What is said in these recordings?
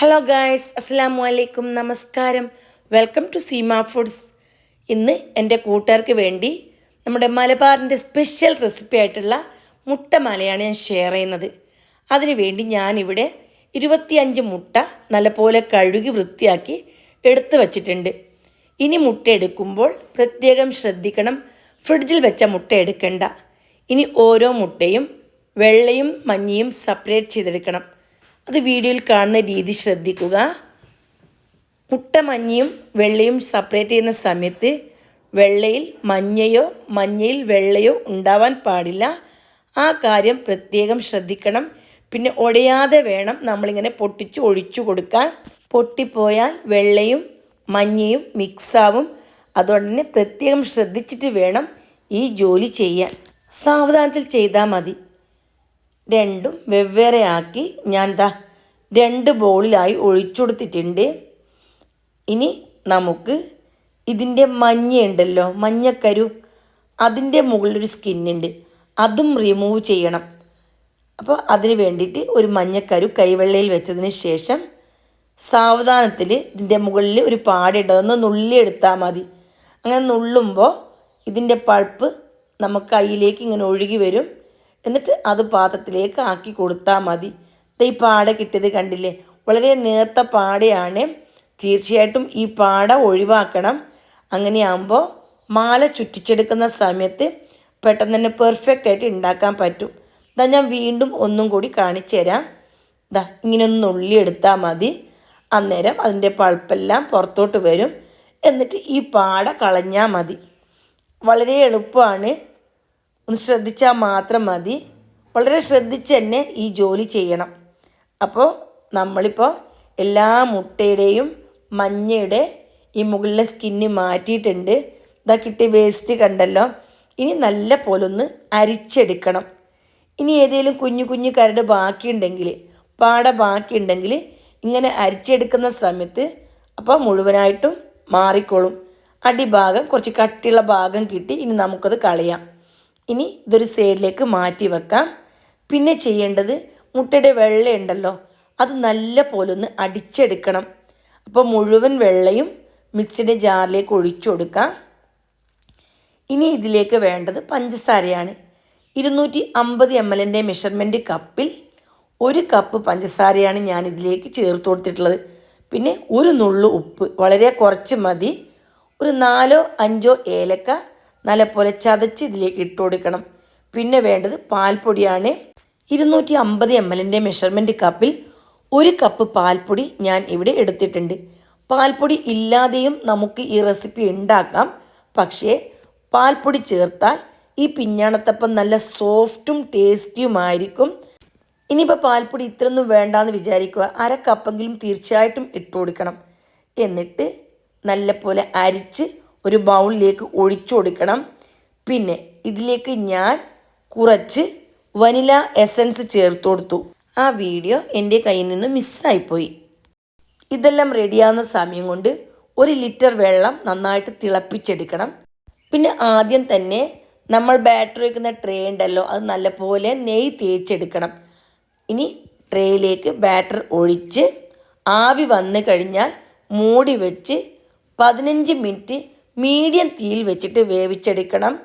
Hello guys അസ്സാം വലൈക്കും നമസ്കാരം വെൽക്കം ടു സീമ ഫുഡ്സ് ഇന്ന് എന്റെ കൂട്ടുകാർക്ക് വേണ്ടി നമ്മുടെ മലബാറിന്റെ സ്പെഷ്യൽ റെസിപ്പി ആയിട്ടുള്ള മുട്ടമാലയാണ് ഞാൻ ഷെയർ ചെയ്യുന്നത്. അതിനു വേണ്ടി ഞാനിവിടെ ഇരുപത്തിയഞ്ച് മുട്ട നല്ലപോലെ കഴുകി വൃത്തിയാക്കി എടുത്തു വച്ചിട്ടുണ്ട്. ഇനി മുട്ട എടുക്കുമ്പോൾ പ്രത്യേകം ശ്രദ്ധിക്കണം. ഫ്രിഡ്ജിൽ വെച്ച മുട്ട എടുക്കണ്ട. ഇനി ഓരോ മുട്ടയും വെള്ളയും മഞ്ഞയും സെപ്പറേറ്റ് ചെയ്തെടുക്കണം. അത് വീഡിയോയിൽ കാണുന്ന രീതി ശ്രദ്ധിക്കുക. മുട്ട മഞ്ഞയും വെള്ളയും സെപ്പറേറ്റ് ചെയ്യുന്ന സമയത്ത് വെള്ളയിൽ മഞ്ഞയോ മഞ്ഞയിൽ വെള്ളയോ ഉണ്ടാവാൻ പാടില്ല. ആ കാര്യം പ്രത്യേകം ശ്രദ്ധിക്കണം. പിന്നെ ഒടയാതെ വേണം നമ്മളിങ്ങനെ പൊട്ടിച്ച് ഒഴിച്ചു കൊടുക്കാൻ. പൊട്ടിപ്പോയാൽ വെള്ളയും മഞ്ഞയും മിക്സാവും അതുകൊണ്ട് തന്നെ പ്രത്യേകം ശ്രദ്ധിച്ചിട്ട് വേണം ഈ ജോലി ചെയ്യാൻ. സാവധാനത്തിൽ ചെയ്താൽ മതി. രണ്ടും വെവ്വേറെ ആക്കി ഞാൻ ദാ രണ്ട് ബോളിലായി ഒഴിച്ചുകൊടുത്തിട്ടുണ്ട്. ഇനി നമുക്ക് ഇതിന്റെ മഞ്ഞയുണ്ടല്ലോ മഞ്ഞക്കരു. അതിന്റെ മുകളിലൊരു സ്കിന്നുണ്ട്. അതും റിമൂവ് ചെയ്യണം. അപ്പോൾ അതിന് വേണ്ടിയിട്ട് ഒരു മഞ്ഞക്കരു കൈവെള്ളയിൽ വെച്ചതിന് ശേഷം സാവധാനത്തിൽ ഇതിന്റെ മുകളിൽ ഒരു പാടുണ്ട്. നുള്ളി എടുത്താൽ മതി. അങ്ങനെ നുള്ളുമ്പോൾ ഇതിന്റെ പൾപ്പ് നമുക്ക് കയ്യിലേക്ക് ഇങ്ങനെ ഒഴുകി വരും. എന്നിട്ട് അത് പാത്രത്തിലേക്ക് ആക്കി കൊടുത്താൽ മതി. ഈ പാട കിട്ടിയത് കണ്ടില്ലേ? വളരെ നേർത്ത പാടയാണ്. തീർച്ചയായിട്ടും ഈ പാട ഒഴിവാക്കണം. അങ്ങനെയാകുമ്പോൾ മാല ചുറ്റിച്ചെടുക്കുന്ന സമയത്ത് പെട്ടെന്ന് തന്നെ പെർഫെക്റ്റ് ആയിട്ട് ഉണ്ടാക്കാൻ പറ്റും. ഇതാ ഞാൻ വീണ്ടും ഒന്നും കൂടി കാണിച്ചു തരാം. ഇതാ ഇങ്ങനെ ഒന്ന് ഉള്ളി എടുത്താൽ മതി. അന്നേരം അതിന്റെ പൾപ്പെല്ലാം പുറത്തോട്ട് വരും. എന്നിട്ട് ഈ പാട കളഞ്ഞാൽ മതി. വളരെ എളുപ്പമാണ്. ഒന്ന് ശ്രദ്ധിച്ചാൽ മാത്രം മതി. വളരെ ശ്രദ്ധിച്ച് തന്നെ ഈ ജോലി ചെയ്യണം. അപ്പോൾ നമ്മളിപ്പോൾ എല്ലാ മുട്ടയുടെയും മഞ്ഞയുടെ ഈ മുകളിലെ സ്കിന്ന് മാറ്റിയിട്ടുണ്ട്. ഇതാ കിട്ടിയ വേസ്റ്റ് കണ്ടല്ലോ. ഇനി നല്ല ഒന്ന് അരിച്ചെടുക്കണം. ഇനി ഏതെങ്കിലും കുഞ്ഞു കുഞ്ഞു കരട് ബാക്കിയുണ്ടെങ്കിൽ പാട ബാക്കിയുണ്ടെങ്കിൽ ഇങ്ങനെ അരിച്ചെടുക്കുന്ന സമയത്ത് അപ്പോൾ മുഴുവനായിട്ടും മാറിക്കോളും. അടിഭാഗം കുറച്ച് കട്ടിയുള്ള ഭാഗം കിട്ടി ഇനി നമുക്കത് കളയാം. ഇനി ഇതൊരു സൈഡിലേക്ക് മാറ്റി വെക്കാം. പിന്നെ ചെയ്യേണ്ടത് മുട്ടയുടെ വെള്ളയുണ്ടല്ലോ അത് നല്ല പോലെ ഒന്ന് അടിച്ചെടുക്കണം. അപ്പോൾ മുഴുവൻ വെള്ളയും മിക്സിയുടെ ജാറിലേക്ക് ഒഴിച്ചു കൊടുക്കാം. ഇനി ഇതിലേക്ക് വേണ്ടത് പഞ്ചസാരയാണ്. ഇരുന്നൂറ്റി അമ്പത് എം എല്ലിന്റെ മെഷർമെന്റ് കപ്പിൽ ഒരു കപ്പ് പഞ്ചസാരയാണ് ഞാൻ ഇതിലേക്ക് ചേർത്ത് കൊടുത്തിട്ടുള്ളത്. പിന്നെ ഒരു നുള്ളു ഉപ്പ് വളരെ കുറച്ച് മതി. ഒരു നാലോ അഞ്ചോ ഏലക്ക നല്ലപോലെ ചതച്ച് ഇതിലേക്ക് ഇട്ട് കൊടുക്കണം. പിന്നെ വേണ്ടത് പാൽപ്പൊടിയാണ്. ഇരുന്നൂറ്റി അമ്പത് എം എല്ലിന്റെ മെഷർമെന്റ് കപ്പിൽ ഒരു കപ്പ് പാൽപ്പൊടി ഞാൻ ഇവിടെ എടുത്തിട്ടുണ്ട്. പാൽപ്പൊടി ഇല്ലാതെയും നമുക്ക് ഈ റെസിപ്പി ഉണ്ടാക്കാം. പക്ഷേ പാൽപ്പൊടി ചേർത്താൽ ഈ പിഞ്ഞാണത്തപ്പം നല്ല സോഫ്റ്റും ടേസ്റ്റിയുമായിരിക്കും ഇനിയിപ്പോൾ പാൽപ്പൊടി ഇത്രയൊന്നും വേണ്ടാന്ന് വിചാരിക്കുക. അര കപ്പെങ്കിലും തീർച്ചയായിട്ടും ഇട്ട് കൊടുക്കണം. എന്നിട്ട് നല്ലപോലെ അരിച്ച് ഒരു ബൗളിലേക്ക് ഒഴിച്ചു കൊടുക്കണം. പിന്നെ ഇതിലേക്ക് ഞാൻ കുറച്ച് വനില എസൻസ് ചേർത്ത് കൊടുത്തു. ആ വീഡിയോ എന്റെ കയ്യിൽ നിന്ന് മിസ്സായിപ്പോയി. ഇതെല്ലാം റെഡിയാവുന്ന സമയം കൊണ്ട് ഒരു ലിറ്റർ വെള്ളം നന്നായിട്ട് തിളപ്പിച്ചെടുക്കണം. പിന്നെ ആദ്യം തന്നെ നമ്മൾ ബാറ്ററി വയ്ക്കുന്ന ട്രേ ഉണ്ടല്ലോ അത് നല്ലപോലെ നെയ് തേച്ചെടുക്കണം. ഇനി ട്രേയിലേക്ക് ബാറ്റർ ഒഴിച്ച് ആവി വന്നു കഴിഞ്ഞാൽ മൂടി വെച്ച് പതിനഞ്ച് മിനിറ്റ് മീഡിയം തീയിൽ വെച്ചിട്ട് വേവിച്ചെടുക്കണം.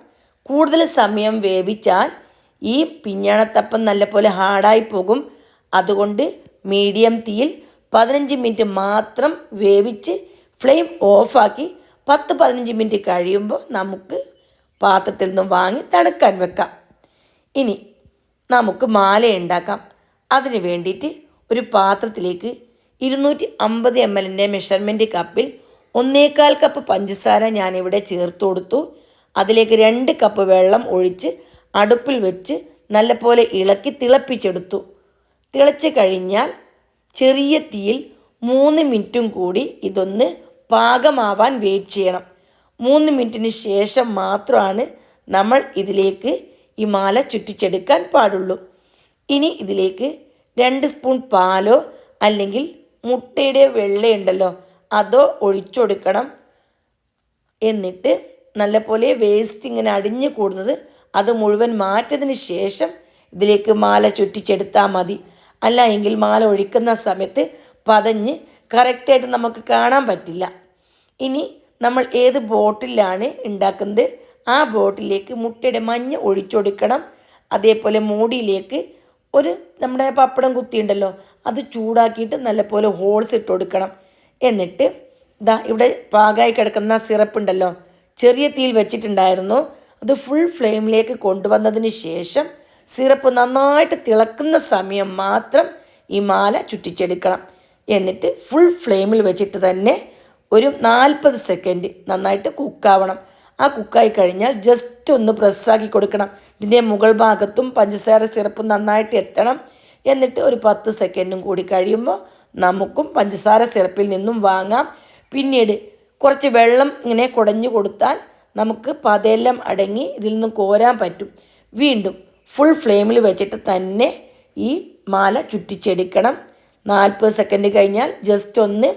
കൂടുതൽ സമയം വേവിച്ചാൽ ഈ പിഞ്ഞാണത്തപ്പം നല്ലപോലെ ഹാർഡായി പോകും. അതുകൊണ്ട് മീഡിയം തീയിൽ പതിനഞ്ച് മിനിറ്റ് മാത്രം വേവിച്ച് ഫ്ലെയിം ഓഫാക്കി പത്ത് പതിനഞ്ച് മിനിറ്റ് കഴിയുമ്പോൾ നമുക്ക് പാത്രത്തിൽ നിന്ന് വാങ്ങി തണുക്കാൻ വെക്കാം. ഇനി നമുക്ക് മാല ഉണ്ടാക്കാം. അതിന് വേണ്ടിയിട്ട് ഒരു പാത്രത്തിലേക്ക് ഇരുന്നൂറ്റി അമ്പത് എം എല്ലിന്റെ മെഷർമെന്റ് കപ്പിൽ ഒന്നേകാൽ കപ്പ് പഞ്ചസാര ഞാനിവിടെ ചേർത്ത് കൊടുത്തു. അതിലേക്ക് രണ്ട് കപ്പ് വെള്ളം ഒഴിച്ച് അടുപ്പിൽ വെച്ച് നല്ലപോലെ ഇളക്കി തിളപ്പിച്ചെടുത്തു. തിളച്ച് കഴിഞ്ഞാൽ ചെറിയ തീയിൽ മൂന്ന് മിനിറ്റും കൂടി ഇതൊന്ന് പാകമാവാൻ വെയിറ്റ് ചെയ്യണം. മൂന്ന് മിനിറ്റിന് ശേഷം മാത്രമാണ് നമ്മൾ ഇതിലേക്ക് ഈ മാല ചുറ്റിച്ചെടുക്കാൻ പാടുള്ളൂ. ഇനി ഇതിലേക്ക് രണ്ട് സ്പൂൺ പാലോ അല്ലെങ്കിൽ മുട്ടയുടെ വെള്ളയുണ്ടല്ലോ അതോ ഒഴിച്ചൊടുക്കണം എന്നിട്ട് നല്ലപോലെ വേസ്റ്റ് ഇങ്ങനെ അടിഞ്ഞു കൂടുന്നത് അത് മുഴുവൻ മാറ്റതിന് ശേഷം ഇതിലേക്ക് മാല ചുറ്റിച്ചെടുത്താൽ മതി. അല്ല എങ്കിൽ മാല ഒഴിക്കുന്ന സമയത്ത് പതഞ്ഞ് കറക്റ്റായിട്ട് നമുക്ക് കാണാൻ പറ്റില്ല. ഇനി നമ്മൾ ഏത് ബോട്ടിലാണ് ഉണ്ടാക്കുന്നത്? ആ ബോട്ടിലേക്ക് മുട്ടയുടെ മഞ്ഞ ഒഴിച്ചൊടുക്കണം. അതേപോലെ മൂടിയിലേക്ക് ഒരു നമ്മുടെ പപ്പടം കുത്തിയുണ്ടല്ലോ അത് ചൂടാക്കിയിട്ട് നല്ലപോലെ ഹോൾസ് ഇട്ട് കൊടുക്കണം. എന്നിട്ട് ഇതാ ഇവിടെ പാകായി കിടക്കുന്ന സിറപ്പ് ഉണ്ടല്ലോ ചെറിയ തീയിൽ വെച്ചിട്ടുണ്ടായിരുന്നു. അത് ഫുൾ ഫ്ലെയിമിലേക്ക് കൊണ്ടുവന്നതിന് ശേഷം സിറപ്പ് നന്നായിട്ട് തിളക്കുന്ന സമയം മാത്രം ഈ മാല ചുറ്റിച്ചെടുക്കണം. എന്നിട്ട് ഫുൾ ഫ്ലെയിമിൽ വെച്ചിട്ട് തന്നെ ഒരു നാൽപ്പത് സെക്കൻഡ് നന്നായിട്ട് കുക്കാവണം. ആ കുക്കായി കഴിഞ്ഞാൽ ജസ്റ്റ് ഒന്ന് പ്രസ്സാക്കി കൊടുക്കണം. ഇതിന്റെ മുകൾ ഭാഗത്തും പഞ്ചസാര സിറപ്പും നന്നായിട്ട് എത്തണം. എന്നിട്ട് ഒരു പത്ത് സെക്കൻഡും കൂടി കഴിയുമ്പോൾ നമുക്കും പഞ്ചസാര സിറപ്പിൽ നിന്നും വാങ്ങാം. പിന്നീട് കുറച്ച് വെള്ളം ഇങ്ങനെ കുടഞ്ഞു കൊടുത്താൽ നമുക്ക് പതയെല്ലാം അടങ്ങി ഇതിൽ നിന്നും കോരാൻ പറ്റും. വീണ്ടും ഫുൾ ഫ്ലെയിമിൽ വെച്ചിട്ട് തന്നെ ഈ മാല ചുറ്റിച്ചെടുക്കണം. നാൽപ്പത് സെക്കൻഡ് കഴിഞ്ഞാൽ ജസ്റ്റ് ഒന്ന്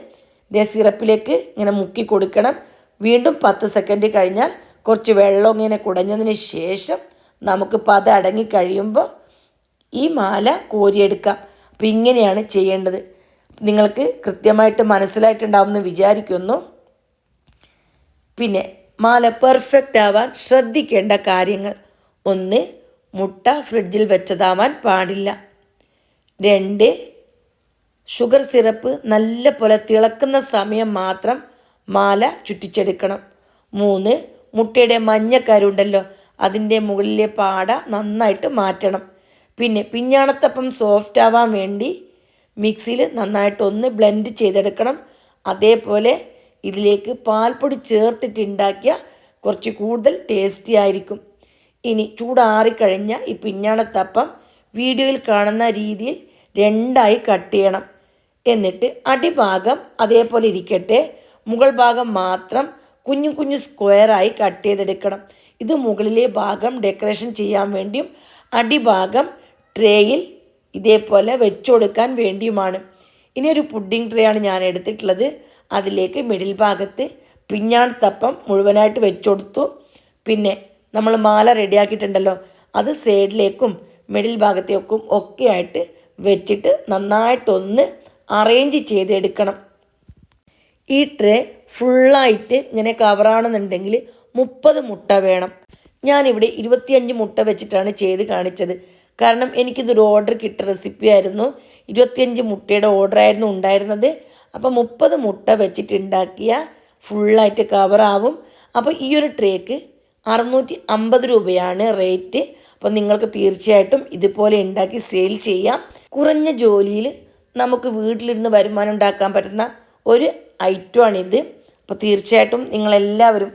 ഇതേ സിറപ്പിലേക്ക് ഇങ്ങനെ മുക്കി കൊടുക്കണം. വീണ്ടും പത്ത് സെക്കൻഡ് കഴിഞ്ഞാൽ കുറച്ച് വെള്ളം ഇങ്ങനെ കുടഞ്ഞതിന് ശേഷം നമുക്ക് പത അടങ്ങി കഴിയുമ്പോൾ ഈ മാല കോരിയെടുക്കാം. അപ്പം ഇങ്ങനെയാണ് ചെയ്യേണ്ടത്. നിങ്ങൾക്ക് കൃത്യമായിട്ട് മനസ്സിലായിട്ടുണ്ടാവുമെന്ന് വിചാരിക്കുന്നു. പിന്നെ മാല പെർഫെക്റ്റ് ആവാൻ ശ്രദ്ധിക്കേണ്ട കാര്യങ്ങൾ. ഒന്ന് മുട്ട ഫ്രിഡ്ജിൽ വെച്ചതാവാൻ പാടില്ല. രണ്ട് ഷുഗർ സിറപ്പ് നല്ല പോലെ തിളക്കുന്ന സമയം മാത്രം മാല ചുറ്റിച്ചെടുക്കണം. മൂന്ന് മുട്ടയുടെ മഞ്ഞക്കരുണ്ടല്ലോ അതിന്റെ മുകളിലെ പാട നന്നായിട്ട് മാറ്റണം. പിന്നെ പിഞ്ഞാണത്തപ്പം സോഫ്റ്റ് ആവാൻ വേണ്ടി മിക്സിയിൽ നന്നായിട്ടൊന്ന് ബ്ലെൻഡ് ചെയ്തെടുക്കണം. അതേപോലെ ഇതിലേക്ക് പാൽപ്പൊടി ചേർത്തിട്ട് ഉണ്ടാക്കിയ കുറച്ച് കൂടുതൽ ടേസ്റ്റി ആയിരിക്കും. ഇനി ചൂടാറിക്കഴിഞ്ഞ ഈ പിഞ്ഞാണത്തപ്പം വീഡിയോയിൽ കാണുന്ന രീതിയിൽ രണ്ടായി കട്ട് ചെയ്യണം. എന്നിട്ട് അടിഭാഗം അതേപോലെ ഇരിക്കട്ടെ. മുകൾ ഭാഗം മാത്രം കുഞ്ഞു കുഞ്ഞു സ്ക്വയറായി കട്ട് ചെയ്തെടുക്കണം. ഇത് മുകളിലെ ഭാഗം ഡെക്കറേഷൻ ചെയ്യാൻ വേണ്ടിയും അടിഭാഗം ട്രേയിൽ ഇതേപോലെ വെച്ചു കൊടുക്കാൻ വേണ്ടിയുമാണ്. ഇനി ഒരു പുഡിംഗ് ട്രേ ആണ് ഞാൻ എടുത്തിട്ടുള്ളത്. അതിലേക്ക് മിഡിൽ ഭാഗത്ത് പിഞ്ഞാൺ തപ്പം മുഴുവനായിട്ട് വെച്ചു കൊടുത്തു പിന്നെ നമ്മൾ മാല റെഡിയാക്കിയിട്ടുണ്ടല്ലോ അത് സൈഡിലേക്കും മിഡിൽ ഭാഗത്തേക്കും ഒക്കെ ആയിട്ട് വെച്ചിട്ട് നന്നായിട്ടൊന്ന് അറേഞ്ച് ചെയ്തെടുക്കണം. ഈ ട്രേ ഫുള്ളായിട്ട് ഇങ്ങനെ കവറാണെന്നുണ്ടെങ്കിൽ മുപ്പത് മുട്ട വേണം. ഞാനിവിടെ ഇരുപത്തിയഞ്ച് മുട്ട വെച്ചിട്ടാണ് ചെയ്ത് കാണിച്ചത്. കാരണം എനിക്കിതൊരു ഓർഡർ കിട്ടിയ റെസിപ്പി ആയിരുന്നു. ഇരുപത്തിയഞ്ച് മുട്ടയുടെ ഓർഡർ ആയിരുന്നു ഉണ്ടായിരുന്നത്. അപ്പോൾ മുപ്പത് മുട്ട വെച്ചിട്ട് ഉണ്ടാക്കിയ ഫുള്ളായിട്ട് കവറാവും അപ്പോൾ ഈ ഒരു ട്രേക്ക് അറുന്നൂറ്റി അമ്പത് രൂപയാണ് റേറ്റ് അപ്പോൾ നിങ്ങൾക്ക് തീർച്ചയായിട്ടും ഇതുപോലെ ഉണ്ടാക്കി സെയിൽ ചെയ്യാം. കുറഞ്ഞ ജോലിയിൽ നമുക്ക് വീട്ടിലിരുന്ന് വരുമാനം ഉണ്ടാക്കാൻ പറ്റുന്ന ഒരു ഐറ്റമാണിത് അപ്പോൾ തീർച്ചയായിട്ടും നിങ്ങളെല്ലാവരും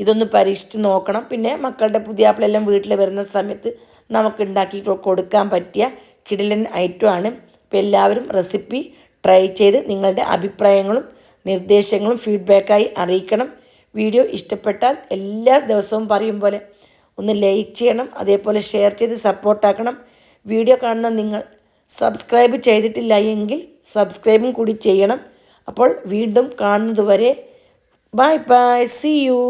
ഇതൊന്ന് പരീക്ഷിച്ച് നോക്കണം. പിന്നെ മക്കളുടെ പുതിയ ആപ്പിളെല്ലാം വീട്ടിൽ വരുന്ന സമയത്ത് നമുക്ക് ഉണ്ടാക്കി കൊടുക്കാൻ പറ്റിയ കിടിലൻ ഐറ്റമാണ്. അപ്പോൾ എല്ലാവരും റെസിപ്പി ട്രൈ ചെയ്ത് നിങ്ങളുടെ അഭിപ്രായങ്ങളും നിർദ്ദേശങ്ങളും ഫീഡ്ബാക്കായി അറിയിക്കണം. വീഡിയോ ഇഷ്ടപ്പെട്ടാൽ എല്ലാ ദിവസവും പറയും പോലെ ഒന്ന് ലൈക്ക് ചെയ്യണം അതേപോലെ ഷെയർ ചെയ്ത് സപ്പോർട്ടാക്കണം വീഡിയോ കാണുന്ന നിങ്ങൾ സബ്സ്ക്രൈബ് ചെയ്തിട്ടില്ല എങ്കിൽ സബ്സ്ക്രൈബും കൂടി ചെയ്യണം. അപ്പോൾ വീണ്ടും കാണുന്നതുവരെ ബൈ ബൈ സി യു